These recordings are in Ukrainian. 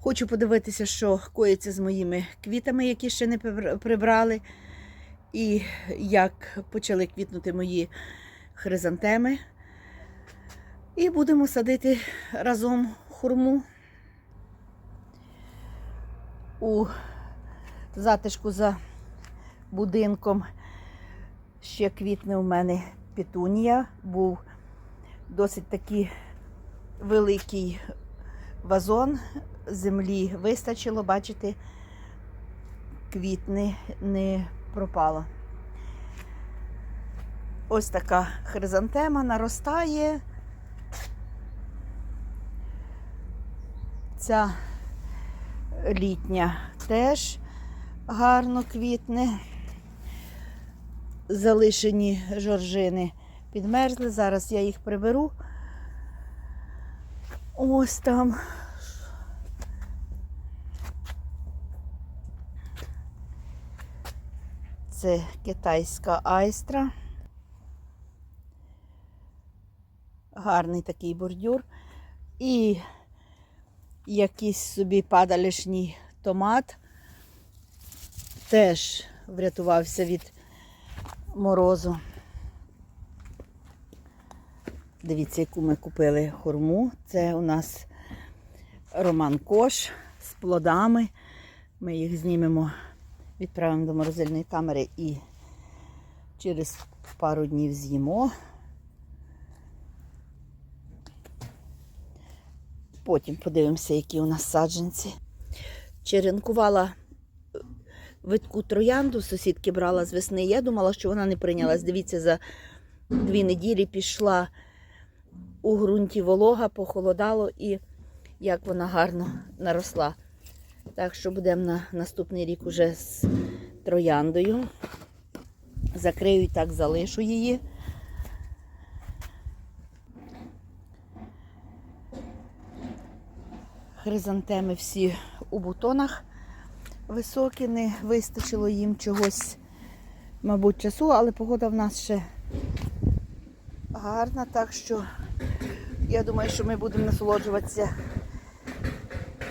Хочу подивитися, що коїться з моїми квітами, які ще не прибрали, і як почали квітнути мої хризантеми. І будемо садити разом хурму у затишку за будинком. Ще квітне у мене петунія. Був досить такий великий вазон. Землі вистачило, бачите, квітни не пропало. Ось така хризантема наростає. Ця літня теж гарно квітне. Залишені жоржини підмерзли. Зараз я їх приберу. Ось там. Це китайська айстра. Гарний такий бордюр. І якийсь собі падалішній томат. Теж врятувався від морозу. Дивіться, яку ми купили хурму. Це у нас Роман Кош з плодами. Ми їх знімемо, відправимо до морозильної камери і через пару днів з'їмо. Потім подивимося, які у нас саджанці. Черенкувала витку троянду, сусідки брала з весни. Я думала, що вона не прийнялась. Дивіться, за дві неділі пішла у ґрунті волога, похолодало і як вона гарно наросла. Так що будемо на наступний рік уже з трояндою. Закрию і так залишу її. Хризантеми всі у бутонах високі, не вистачило їм чогось, мабуть, часу, але погода в нас ще гарна, так що я думаю, що ми будемо насолоджуватися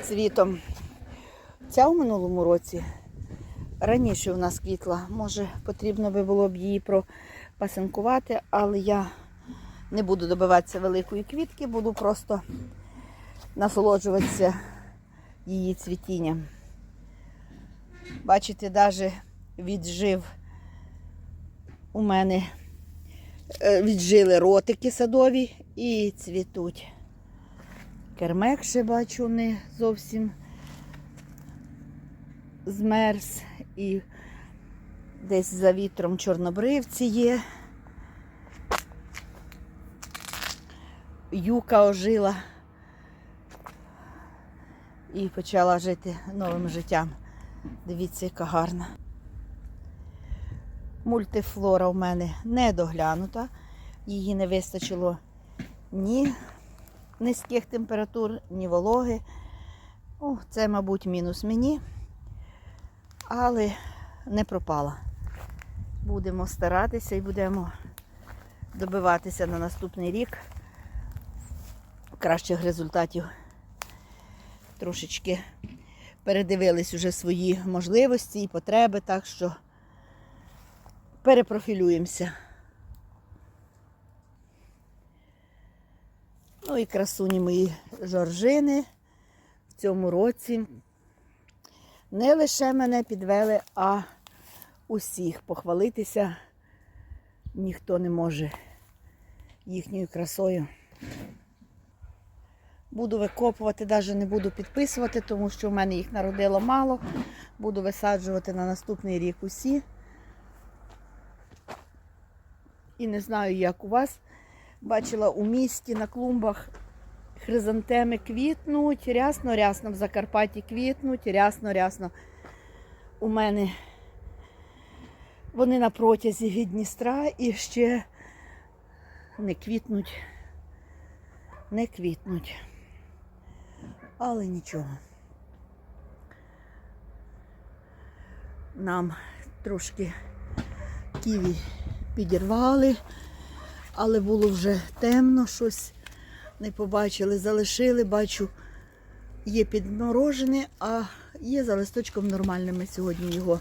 цвітом. Ця у минулому році раніше у нас квітла. Може, потрібно би було б її пропасинкувати, але я не буду добиватися великої квітки, буду просто насолоджуватися її цвітінням. Бачите, навіть віджив у мене е, віджили ротики садові і цвітуть. Кермек ще бачу не зовсім змерз і десь за вітром чорнобривці є. Юка ожила і почала жити новим життям. Дивіться, яка гарна. Мультифлора в мене не доглянута. Її не вистачило ні низьких температур, ні вологи. О, це, мабуть, мінус мені, але не пропала. Будемо старатися і будемо добиватися на наступний рік кращих результатів. Трошечки передивились уже свої можливості і потреби, так що перепрофілюємося. Ну і красуні мої жоржини в цьому році не лише мене підвели, а усіх похвалитися ніхто не може їхньою красою. Буду викопувати, навіть не буду підписувати, тому що в мене їх народило мало. Буду висаджувати на наступний рік усі. І не знаю, як у вас. Бачила у місті на клумбах хризантеми квітнуть, рясно-рясно в Закарпатті квітнуть, рясно-рясно. У мене вони на протязі від Дністра і ще не квітнуть, не квітнуть. Але нічого. Нам трошки ківі підірвали, але було вже темно, щось не побачили, залишили, бачу, Є підморожене, а є за листочком нормальними сьогодні його.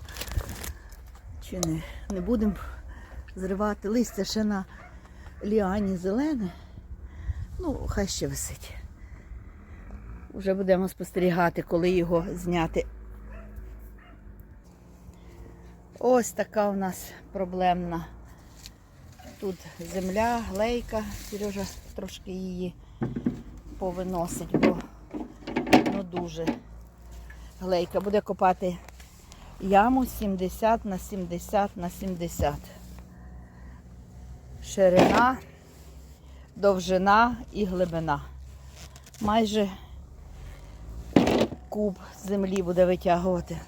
Чи не, не будемо зривати. Листя ще на ліані зелене. Ну, хай ще висить. Уже будемо спостерігати, коли його зняти. Ось така у нас проблемна. Тут земля, глейка. Сережа трошки її повиносить, бо ну дуже глейка. Буде копати яму 70 на 70 на 70. Ширина, довжина і глибина. Майже куб землі буде витягувати.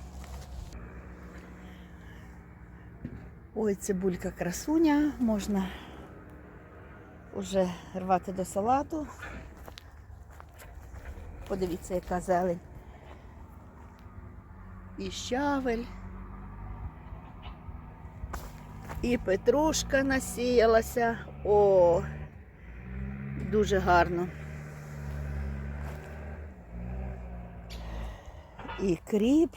Ой, цибулька красуня, можна вже рвати до салату. Подивіться, яка зелень. І щавель. І петрушка насіялася. О, дуже гарно. І кріп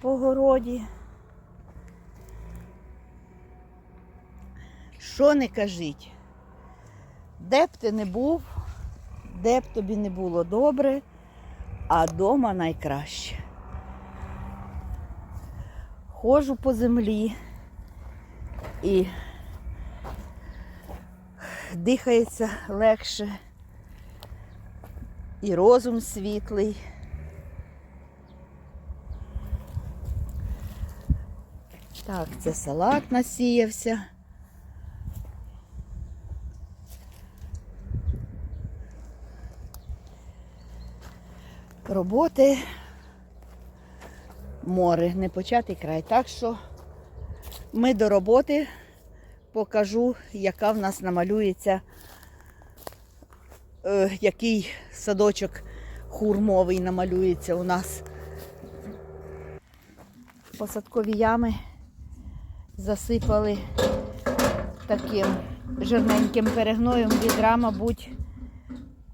по городі. Що не кажіть? Де б ти не був, де б тобі не було добре, а дома найкраще. Ходжу по землі і дихається легше, і розум світлий. Так, це салат насіявся. Роботи море, не початий край. Так що ми до роботи покажу, яка в нас намалюється, е, який садочок хурмовий намалюється у нас. Посадкові ями засипали таким жирненьким перегноєм відра, мабуть,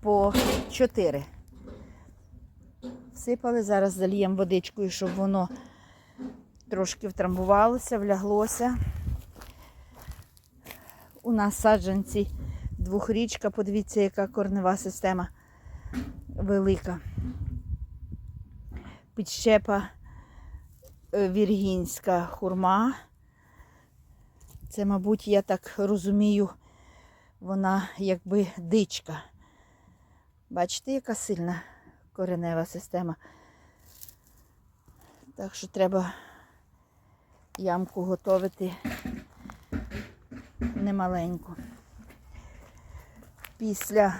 по 4. Всипали, зараз заліємо водичкою, щоб воно трошки втрамбувалося, вляглося. У нас саджанці двохрічка, подивіться, яка корнева система велика. Підщепа е, віргінська хурма. Це, мабуть, я так розумію, вона якби дичка. Бачите, яка сильна коренева система. Так що треба ямку готувати немаленьку. Після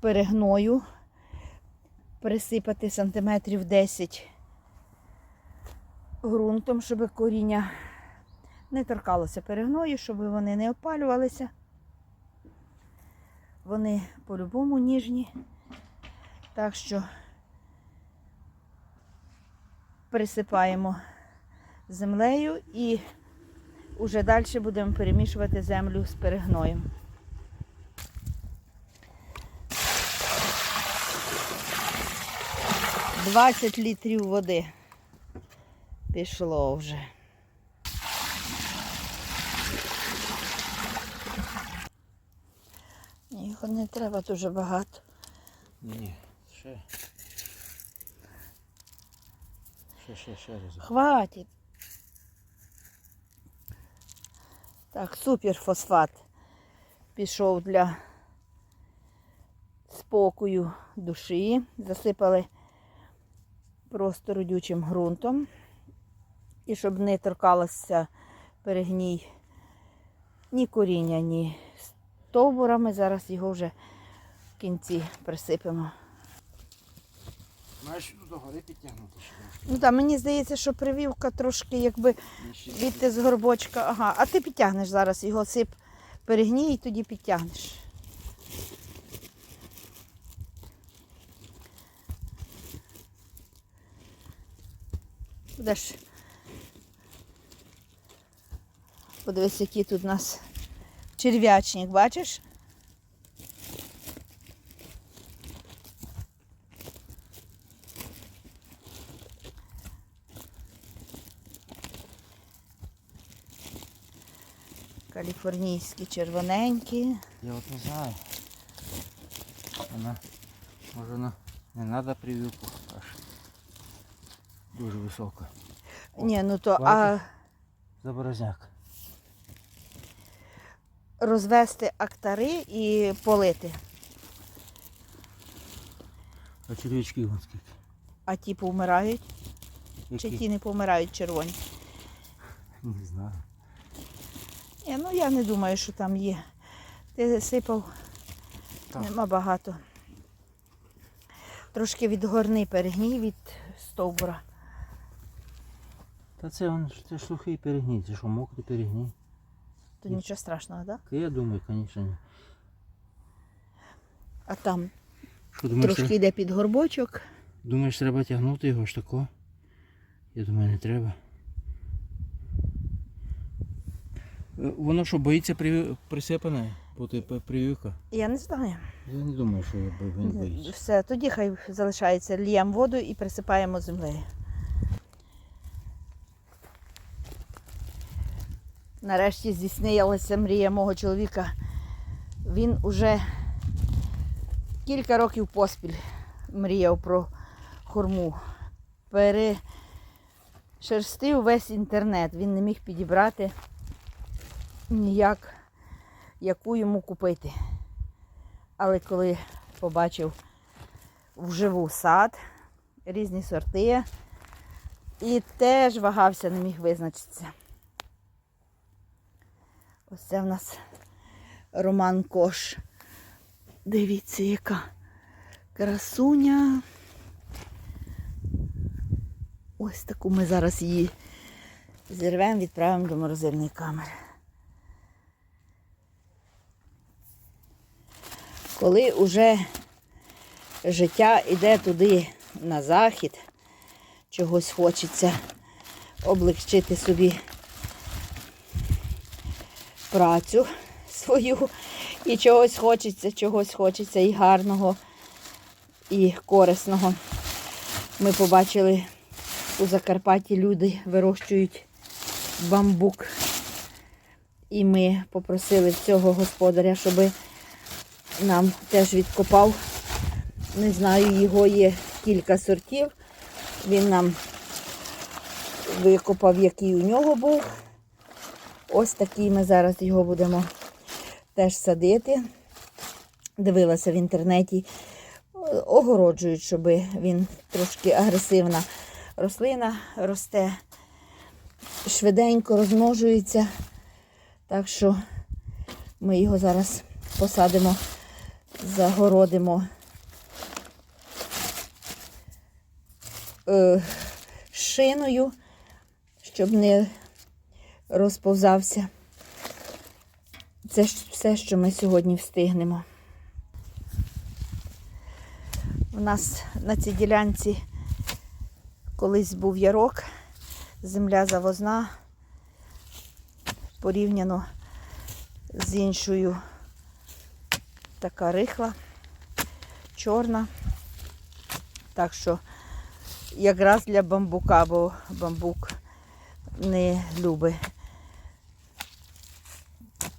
перегною присипати сантиметрів 10 ґрунтом, щоб коріння не торкалося перегною, щоб вони не опалювалися. Вони по-любому ніжні. Так що присипаємо землею і вже далі будемо перемішувати землю з перегноєм. Двадцять літрів води пішло вже. Його не треба дуже багато. Ні, ще. Ще, ще, ще раз. Хватить. Так, суперфосфат пішов для спокою душі. Засипали просто родючим ґрунтом. І щоб не торкалося перегній ні коріння, ні стовбурами. Зараз його вже в кінці присипемо. Маєш тут догори підтягнути. Ну так, мені здається, що привівка трошки якби Відти з горбочка, ага. А ти підтягнеш зараз його сип перегній і тоді підтягнеш. Будеш. Подивись, який тут у нас черв'ячник, бачиш? Каліфорнійські червоненькі. Я от не знаю. Вона, може вона не треба прививку аж. Дуже висока. Ні, ну то а Заборозняк. розвести актари і полити. А червячки вон скільки. А ті повмирають? Чи Які? ті не помирають червоні? Не знаю. Ні, ну я не думаю, що там є. Ти сипав, Так. нема багато. Трошки відгорни перегній від стовбура. Та це он це ж сухий перегній, це що мокрий перегній. То нічого страшного, так? Я думаю, звісно, ні. А там Що думаєш, трошки тре- йде під горбочок. думаєш, треба тягнути його ж тако? Я думаю, не треба. Е, Воно що, боїться при... присипане бути прививка? Я не знаю. Я не думаю, що він боїться. Все, тоді хай залишається, ліємо воду і присипаємо землею. Нарешті здійснилася мрія мого чоловіка. Він уже кілька років поспіль мріяв про хурму. Перешерстив весь інтернет. Він не міг підібрати ніяк, яку йому купити. Але коли побачив вживу сад, різні сорти, і теж вагався, не міг визначитися. Ось це в нас Роман Кош. Дивіться, яка красуня. Ось таку ми зараз її зірвемо, відправимо до морозильної камери. Коли уже життя йде туди на захід, чогось хочеться облегчити собі працю свою, і чогось хочеться, чогось хочеться і гарного, і корисного. Ми побачили у Закарпатті люди вирощують бамбук. І ми попросили цього господаря, щоби нам теж відкопав. Не знаю, його є кілька сортів. Він нам викопав, який у нього був. Ось такий ми зараз його будемо теж садити. Дивилася в інтернеті, огороджують, щоб він трошки агресивна рослина росте, швиденько розмножується. Так що ми його зараз посадимо загородимо е, шиною, щоб не розповзався. Це все, що ми сьогодні встигнемо. У нас на цій ділянці колись був ярок, земля завозна, порівняно з іншою така рихла, чорна. Так що якраз для бамбука, бо бамбук не любить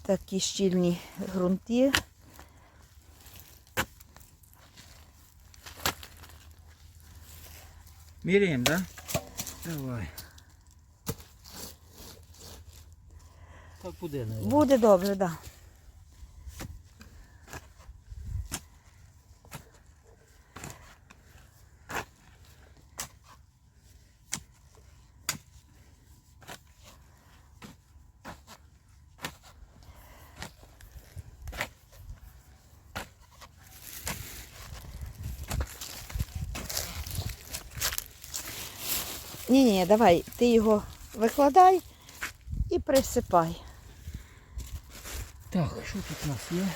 такі щільні ґрунти. Міряємо, так? Да? Давай. Так буде, навіть. Буде добре, так. Да. Ні, ні, давай, ти його викладай і присипай. Так, що тут у нас є?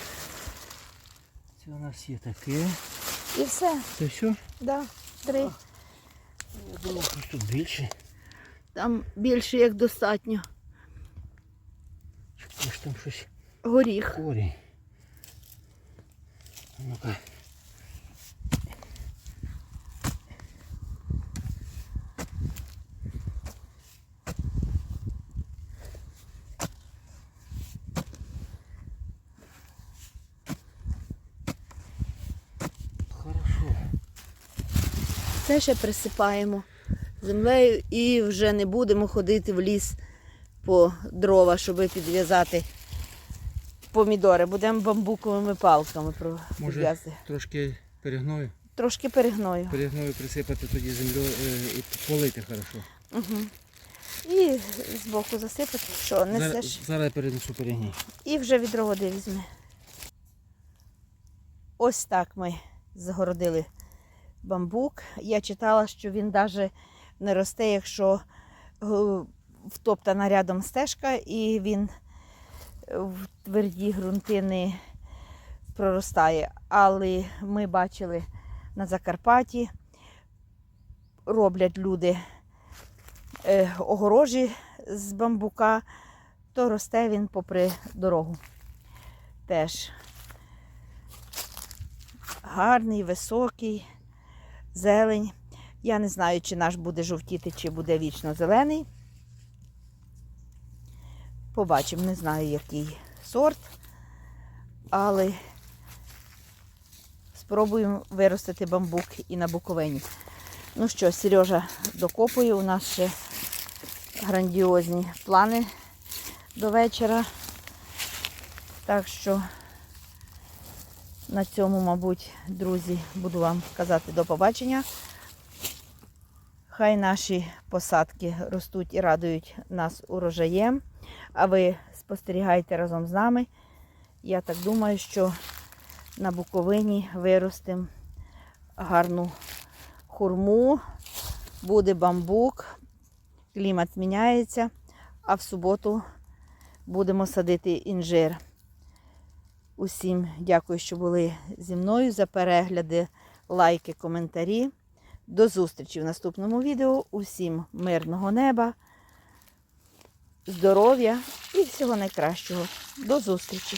Це у нас є таке. І все, Це все? да, три. Я думав, що тут більше. Там більше як достатньо. Ж там щось Горіх. корінь. Ну-ка. Ще присипаємо землею і вже не будемо ходити в ліс по дрова, щоб підв'язати помідори. Будемо бамбуковими палками Може, трошки перегною. Трошки перегною. Перегною присипати тоді землю е, і полити хорошо. Угу. І збоку засипати, що несеш. Зараз, зараз я перенесу перегній. І вже відро води візьми. Ось так ми загородили бамбук. Я читала, що він навіть не росте, якщо е, втоптана рядом стежка, і він в тверді ґрунти проростає. Але ми бачили на Закарпатті, роблять люди е, огорожі з бамбука, то росте він попри дорогу. Теж гарний, високий, зелень. Я не знаю, чи наш буде жовтіти, чи буде вічно зелений. Побачимо, не знаю, який сорт, але спробуємо виростити бамбук і на Буковині. Ну що, Сережа докопує, у нас ще грандіозні плани до вечора. Так що на цьому, мабуть, друзі, буду вам казати до побачення. Хай наші посадки ростуть і радують нас урожаєм. А ви спостерігайте разом з нами. Я так думаю, що на Буковині виростемо гарну хурму, буде бамбук, клімат зміняється, а в суботу будемо садити інжир. Усім дякую, що були зі мною за перегляди, лайки, коментарі. До зустрічі в наступному відео. Усім мирного неба, здоров'я і всього найкращого. До зустрічі!